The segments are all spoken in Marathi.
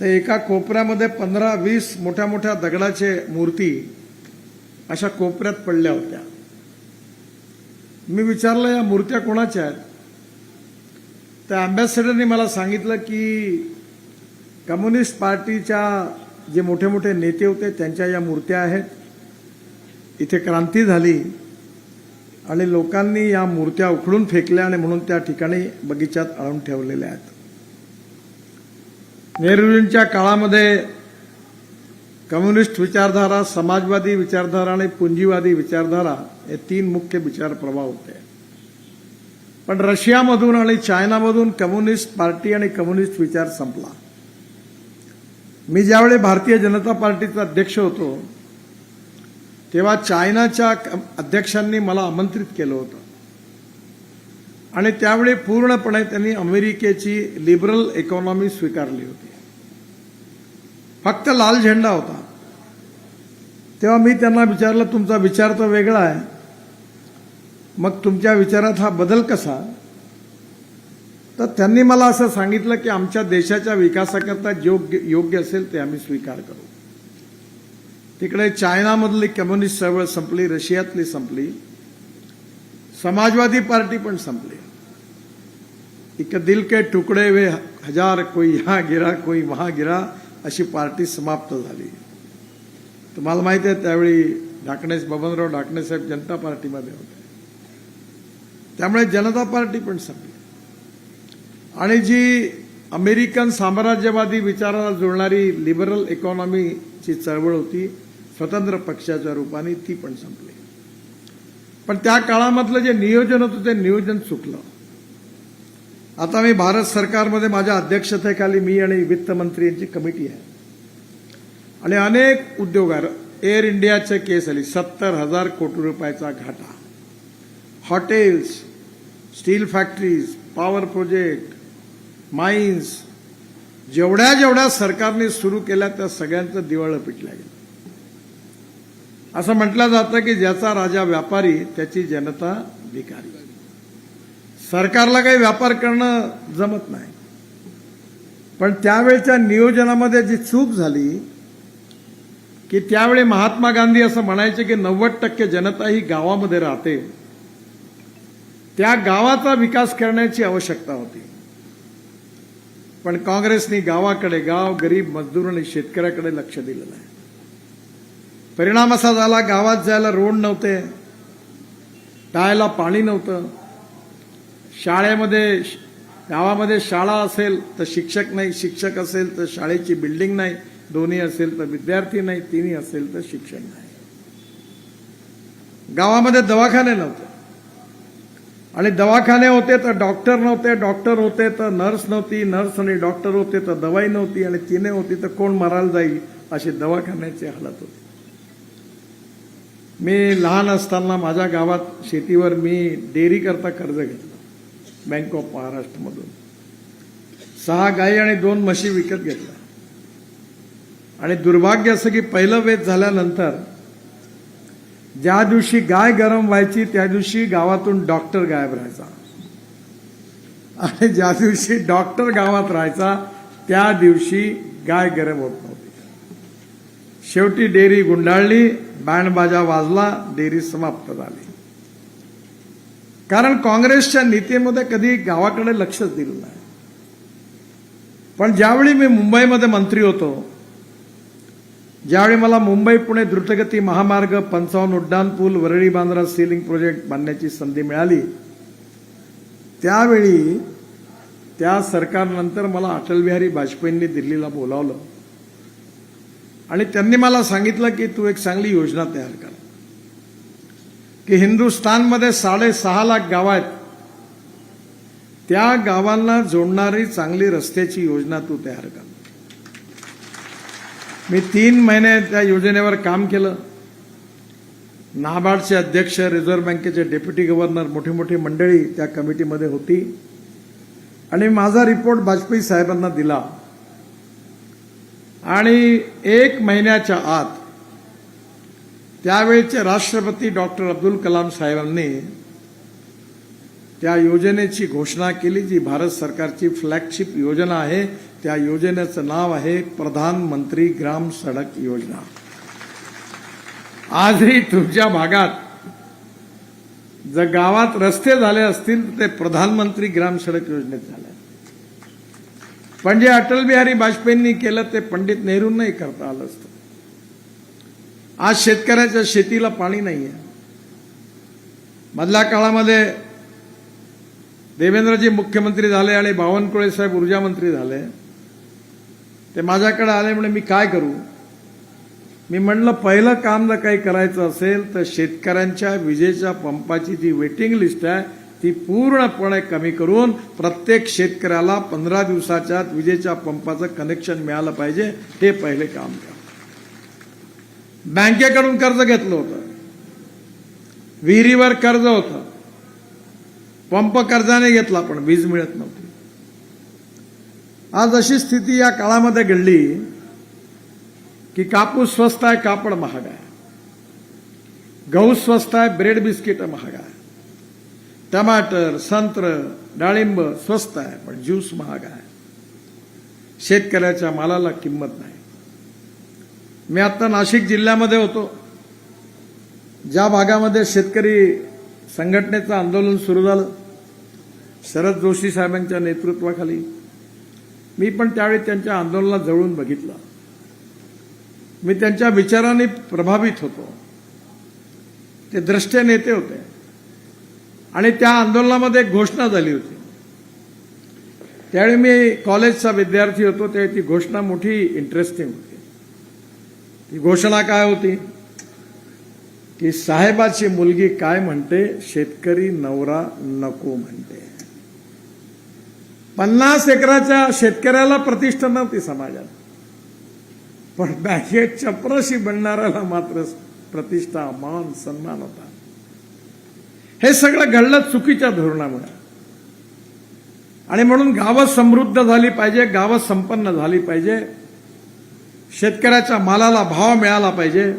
तर एका कोपऱ्यामध्ये पंधरा वीस मोठ्या मोठ्या दगडाचे मूर्ती अशा कोपऱ्यात पडल्या होत्या. मी विचारलं या मूर्त्या कोणाच्या आहेत? त्या अँबॅसेडरने मला सांगितलं की कम्युनिस्ट पार्टीच्या जे मोठे मोठे नेते होते त्यांच्या या मूर्त्या आहेत. इथे क्रांती झाली आणि लोकांनी या मूर्त्या उखडून फेकल्या आणि म्हणून त्या ठिकाणी बगीच्यात आणून ठेवलेल्या आहेत. नेहरूजींच्या काळामध्ये कम्युनिस्ट विचारधारा समाजवादी विचारधारा आणि पुंजीवादी विचारधारा हे तीन मुख्य विचार प्रवाह होते. पण रशियामधून आणि चायनामधून कम्युनिस्ट पार्टी आणि कम्युनिस्ट विचार संपला. मी ज्यावेळी भारतीय जनता पार्टीचा अध्यक्ष होतो तेव्हा चायनाच्या अध्यक्षांनी मला आमंत्रित केलं होतं. आणि त्यावेळी पूर्णपणे त्यांनी अमेरिकेची लिबरल इकॉनॉमी स्वीकारली होती. फक्त लाल झेंडा होता. तेव्हा मी त्यांना विचारलं तुमचा विचार तर वेगळा आहे. मग तुमच्या विचारात हा बदल कसा? तर त्यांनी मला असं सांगितलं की आमच्या देशाच्या विकासाकरता योग्य योग्य असेल ते आम्ही स्वीकार करू. तिकडे चायनामधली कम्युनिस्ट चळवळ संपली रशियातली संपली. समाजवादी पार्टी पण संपली. एक दिल के तुकडे वे हजार कोई ह्या गिरा कोई वहां गिरा अशी पार्टी समाप्त झाली. तुम्हाला माहिती आहे त्यावेळी ढाकणे बबनराव ढाकणे साहेब जनता पार्टीमध्ये होते. त्यामुळे जनता पार्टी पण संपली. आणि जी अमेरिकन साम्राज्यवादी विचाराला जुळणारी लिबरल इकॉनॉमीची चळवळ होती स्वतंत्र पक्षाच्या रूपाने ती पण संपली. पण त्या काळामधलं जे नियोजन होतं ते नियोजन चुकलं. आता मी भारत सरकारमध्ये माझ्या अध्यक्षतेखाली मी आणि वित्तमंत्री यांची कमिटी आहे. आणि अनेक उद्योगार एअर इंडियाचे केस आली सत्तर हजार कोटी रुपयाचा घाटा. Hotels steel factories power project mines जेवढ्या जेवढ्या सरकारने सुरू केल्या त्या सगळ्यांचं दिवाळं पिटलं गेलं. असं म्हटलं जातं की ज्याचा राजा व्यापारी त्याची जनता भिकारी. सरकारला काही व्यापार करणं जमत नाही. पण त्यावेळच्या नियोजनामध्ये जी चूक झाली की त्यावेळी महात्मा गांधी असं म्हणायचे की नव्वद टक्के जनता ही गावामध्ये राहते. त्या गावाचा विकास करण्याची आवश्यकता होती. पण काँग्रेसनी गावाकडे गाव गरीब मजदूर आणि शेतकऱ्याकडे लक्ष दिलेलं आहे परिणाम असा झाला गावात जायला रोड नव्हते प्यायला पाणी नव्हतं. शाळेमध्ये गावामध्ये शाळा असेल तर शिक्षक नाही शिक्षक असेल तर शाळेची बिल्डिंग नाही दोन्ही असेल तर विद्यार्थी नाही तिन्ही असेल तर शिक्षण नाही. गावामध्ये दवाखाने नव्हते. आणि दवाखाने होते तर डॉक्टर नव्हते डॉक्टर होते तर नर्स नव्हती नर्स आणि डॉक्टर होते तर दवाई नव्हती आणि तिने होती तर कोण मरायला जाईल अशी दवाखान्याची हालत होती. मी लहान असताना माझ्या गावात शेतीवर मी डेअरी करता कर्ज घेतलं. बँक ऑफ महाराष्ट्रमधून सहा गायी आणि दोन म्हशी विकत घेतल्या. आणि दुर्भाग्य असं की पहिलं वेध झाल्यानंतर ज्या दिवशी गाय गरम व्हायची त्या दिवशी गावातून डॉक्टर गायब राहायचा. आणि ज्या दिवशी डॉक्टर गावात राहायचा त्या दिवशी गाय गरम होत नव्हती. शेवटी डेअरी गुंडाळली बँडबाजा वाजला डेअरी समाप्त झाली. कारण काँग्रेसच्या नीतीमध्ये कधी गावाकडे लक्षच दिलं नाही. पण ज्यावेळी मी मुंबईमध्ये मंत्री होतो ज्यावेळी मला मुंबई पुणे द्रुतगती महामार्ग पंचावन्न उड्डाण पूल Worli Bandra sea link project बांधण्याची संधी मिळाली त्यावेळी त्या सरकारनंतर मला अटल बिहारी वाजपेयींनी दिल्लीला बोलावलं. आणि त्यांनी मला सांगितलं की तू एक चांगली योजना तयार कर. की हिंदुस्थानमध्ये साडेसहा लाख गाव आहेत. त्या गावांना जोडणारी चांगली रस्त्याची योजना तू तयार कर. मी तीन महिने त्या योजनेवर काम केलं. नाबार्डचे अध्यक्ष रिझर्व्ह बँकेचे डेप्युटी गव्हर्नर मोठी मोठी मंडळी त्या कमिटीमध्ये होती. आणि माझा रिपोर्ट वाजपेयी साहेबांना दिला. आणि एक महिन्याच्या आत त्यावेळचे राष्ट्रपती डॉक्टर अब्दुल कलाम साहेबांनी त्या योजनेची घोषणा केली जी भारत सरकारची फ्लॅगशिप योजना आहे. त्या योजनेचं नाव आहे प्रधानमंत्री ग्राम सडक योजना. आजही तुमच्या भागात जर गावात रस्ते झाले असतील ते प्रधानमंत्री ग्राम सडक योजनेत झाले. पण जे अटल बिहारी वाजपेयींनी केलं ते पंडित नेहरूंनाही करता आलं असतं. आज शेतकऱ्याच्या शेतीला पाणी नाहीये. मधल्या काळामध्ये देवेंद्रजी मुख्यमंत्री झाले आणि बावनकुळे साहेब ऊर्जा मंत्री झाले. ते माझ्याकडे आले म्हणजे मी काय करू? मी म्हणलं पहिलं काम जर काही करायचं असेल तर शेतकऱ्यांच्या विजेच्या पंपाची जी वेटिंग लिस्ट आहे ती पूर्णपणे कमी करून प्रत्येक शेतकऱ्याला पंधरा दिवसाच्या विजेच्या पंपाचं कनेक्शन मिळालं पाहिजे हे पहिले काम करा. बँकेकडून कर्ज घेतलं होतं. विहिरीवर कर्ज होतं. पंप कर्जाने घेतला पण वीज मिळत नव्हती. आज अशी स्थिती या काळामध्ये घडली की कापूस स्वस्त आहे कापड महाग आहे. गहू स्वस्त आहे ब्रेड बिस्किट महाग आहे. टमाटर संत्र डाळिंब स्वस्त आहे पण ज्यूस महाग आहे. शेतकऱ्याच्या मालाला किंमत नाही. मी आता नाशिक जिल्ह्यामध्ये होतो. ज्या भागामध्ये शेतकरी संघटनेचं आंदोलन सुरू झालं शरद जोशी साहेबांच्या नेतृत्वाखाली मी पण त्यावेळी त्यांच्या आंदोलनात जवळून बघितलं. मी त्यांच्या विचाराने प्रभावित होतो. ते द्रष्टे नेते होते. आणि त्या आंदोलनामध्ये घोषणा झाली होती. त्यावेळी मी कॉलेजचा विद्यार्थी होतो त्यावेळी ती घोषणा मोठी इंटरेस्टिंग होती. ती घोषणा काय होती? की साहेबाची मुलगी काय म्हणते? शेतकरी नवरा नको म्हणते. पन्नास एकराच्या शेतकऱ्याला प्रतिष्ठा नव्हती समाजात. पण बँकेत चपरशी बनणाऱ्याला मात्र प्रतिष्ठा मान सन्मान होता. हे सगळं घडलं चुकीच्या धोरणामुळे. आणि म्हणून गावं समृद्ध झाली पाहिजे गावं संपन्न झाली पाहिजे. शेतकऱ्याच्या मालाला भाव मिळाला पाहिजे.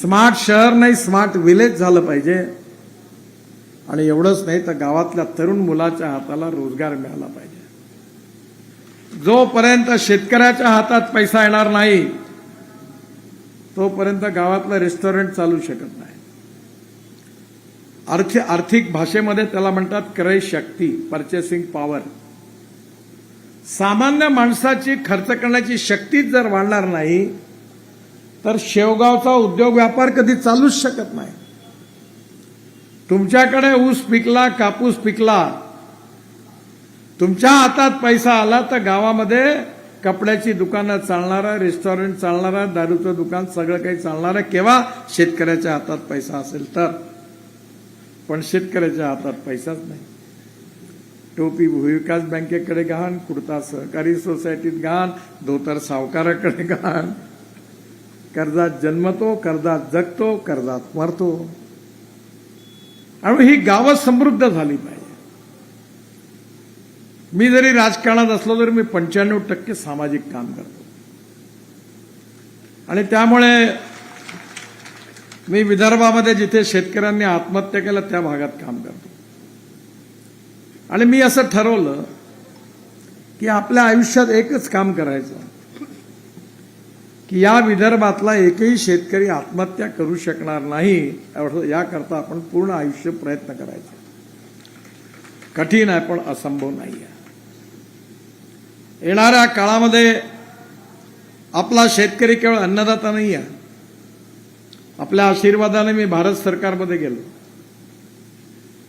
स्मार्ट शहर नाही स्मार्ट विलेज झालं पाहिजे. आणि एवढंच नाही तर गावातल्या तरुण मुलाच्या हाताला रोजगार मिळाला पाहिजे. जोपर्यंत शेतकऱ्याच्या हातात पैसा येणार नाही तोपर्यंत गावातलं रेस्टॉरंट चालू शकत नाही. अर्थ आर्थिक भाषेमध्ये त्याला म्हणतात क्रय शक्ती परचेसिंग पॉवर सामान्य माणसाची खर्च करण्याची शक्तीच जर वाढणार नाही तर शेवगावचा उद्योग व्यापार कधी चालूच शकत नाही. तुमच्याकडे ऊस पिकला कापूस पिकला तुमच्या हातात पैसा आला तर गावामध्ये कपड्याची दुकानं चालणार रेस्टॉरंट चालणार दारूचं दुकान सगळं काही चालणार केव्हा शेतकऱ्याच्या हातात पैसा असेल तर. पण शेतकऱ्याच्या हातात पैसाच नाही. टोपी भूविकास बँकेकडे घाण कुर्ता सहकारी सोसायटीत घाण धोतर सावकाराकडे घाण. कर्जात जन्मतो कर्जात जगतो कर्जात मरतो. आणि ही गावं समृद्ध झाली पाहिजे. मी जरी राजकारणात असलो तरी मी पंच्याण्णव टक्के सामाजिक काम करतो. आणि त्यामुळे मी विदर्भामध्ये जिथे शेतकऱ्यांनी आत्महत्या केल्या त्या भागात काम करतो. आणि मी असं ठरवलं की आपल्या आयुष्यात एकच काम करायचं. की या विदर्भातला एकही शेतकरी आत्महत्या करू शकणार नाही एवढं याकरता आपण पूर्ण आयुष्य प्रयत्न करायचा. कठीण आहे पण असंभव नाही आहे. येणाऱ्या काळामध्ये आपला शेतकरी केवळ अन्नदाता नाही आहे. आपल्या आशीर्वादाने मी भारत सरकारमध्ये गेलो.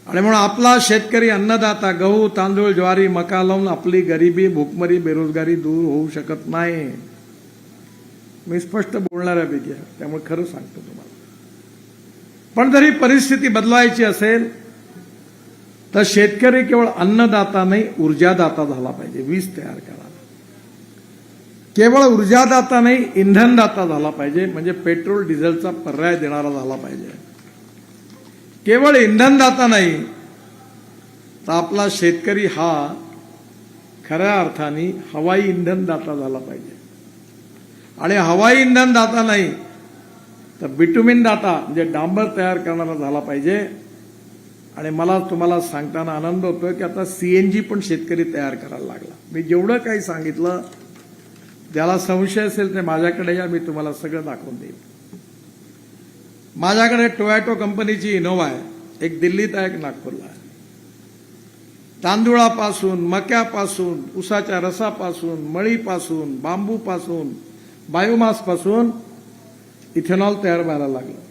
आणि म्हणून आपला शेतकरी अन्नदाता गहू तांदूळ ज्वारी मका लावून आपली गरिबी भूकमरी बेरोजगारी दूर होऊ शकत नाही. मी स्पष्ट बोलणाऱ्यापैकी त्यामुळे खरं सांगतो तुम्हाला. पण जरी परिस्थिती बदलायची असेल तर शेतकरी केवळ अन्नदाता नाही ऊर्जादाता झाला पाहिजे वीज तयार करा. केवळ ऊर्जादाता नाही इंधनदाता झाला पाहिजे. म्हणजे पेट्रोल डिझेलचा पर्याय देणारा झाला पाहिजे. केवळ इंधनदाता नाही तर आपला शेतकरी हा खऱ्या अर्थाने हवाई इंधनदाता झाला पाहिजे. आणि हवाई इंधनदाता नाही तर बिटुमिन दाता म्हणजे डांबर तयार करणारा झाला पाहिजे. आणि मला तुम्हाला सांगताना आनंद होतोय की आता सीएनजी पण शेतकरी तयार करायला लागला. मी जेवढं काही सांगितलं ज्याला संशय असेल ते माझ्याकडे या मी तुम्हाला सगळं दाखवून देईन माझ्याकडे टोयॅटो कंपनीची इनोवा आहे. एक दिल्लीत आहे एक नागपूरला आहे. तांदूळापासून मक्यापासून उसाच्या रसापासून मळीपासून बांबूपासून बायोमासपासून इथेनॉल तयार व्हायला लागलं.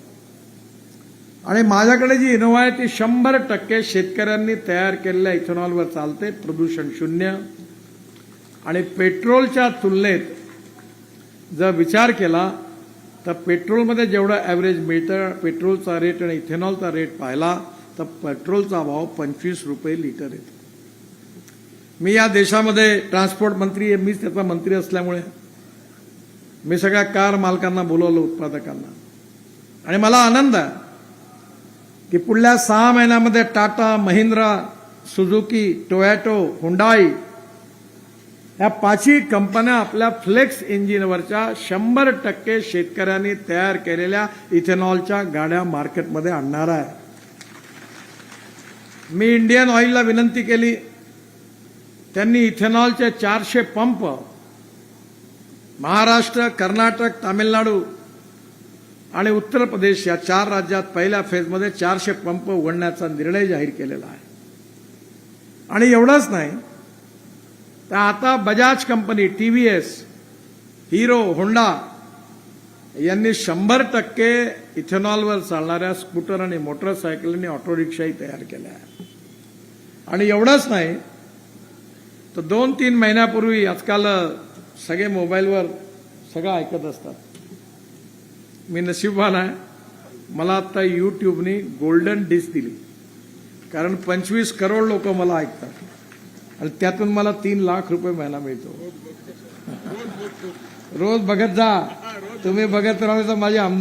आणि माझ्याकडे जी इनोवा आहे ती शंभर टक्के शेतकऱ्यांनी तयार केलेल्या इथेनॉलवर चालते. प्रदूषण शून्य. आणि पेट्रोलच्या तुलनेत जर विचार केला तर पेट्रोलमध्ये जेवढं ॲव्हरेज मिळतं पेट्रोलचा रेट आणि इथेनॉलचा रेट पाहिला तर पेट्रोलचा भाव पंचवीस रुपये लिटर येतो. मी या देशामध्ये ट्रान्सपोर्ट मंत्री आहे मीच त्याचा मंत्री असल्यामुळे मी सगळ्या कार मालकांना बोलवलं उत्पादकांना. आणि मला आनंद आहे की पुढल्या सहा महिन्यामध्ये Tata Mahindra Suzuki Toyota Hyundai या पाचही कंपन्या आपल्या फ्लेक्स इंजिनवरच्या शंभर टक्के शेतकऱ्यांनी तयार केलेल्या इथेनॉलच्या गाड्या मार्केटमध्ये आणणार आहे. मी इंडियन ऑइलला विनंती केली. त्यांनी इथेनॉलचे चारशे पंप महाराष्ट्र कर्नाटक तामिळनाडू आणि उत्तर प्रदेश या चार राज्यात पहिल्या फेजमध्ये चारशे पंप उघडण्याचा निर्णय जाहीर केलेला आहे. आणि एवढंच नाही तर आता Bajaj company T V S Hero Honda यांनी शंभर टक्के इथेनॉलवर चालणाऱ्या स्कूटर आणि मोटरसायकल आणि ऑटो रिक्षाही तयार केल्या आणि एवढंच नाही तर दोन तीन महिन्यापूर्वी आजकाल सगळे मोबाईलवर सगळं ऐकत असतात. मी नशीबवान आहे मला आता यूट्यूबनी गोल्डन डिश दिली. कारण पंचवीस करोड लोक मला ऐकतात. आणि त्यातून मला तीन लाख रुपये महिना मिळतो. रोज बघत जा. तुम्ही बघत राहायचं तर माझी आमदार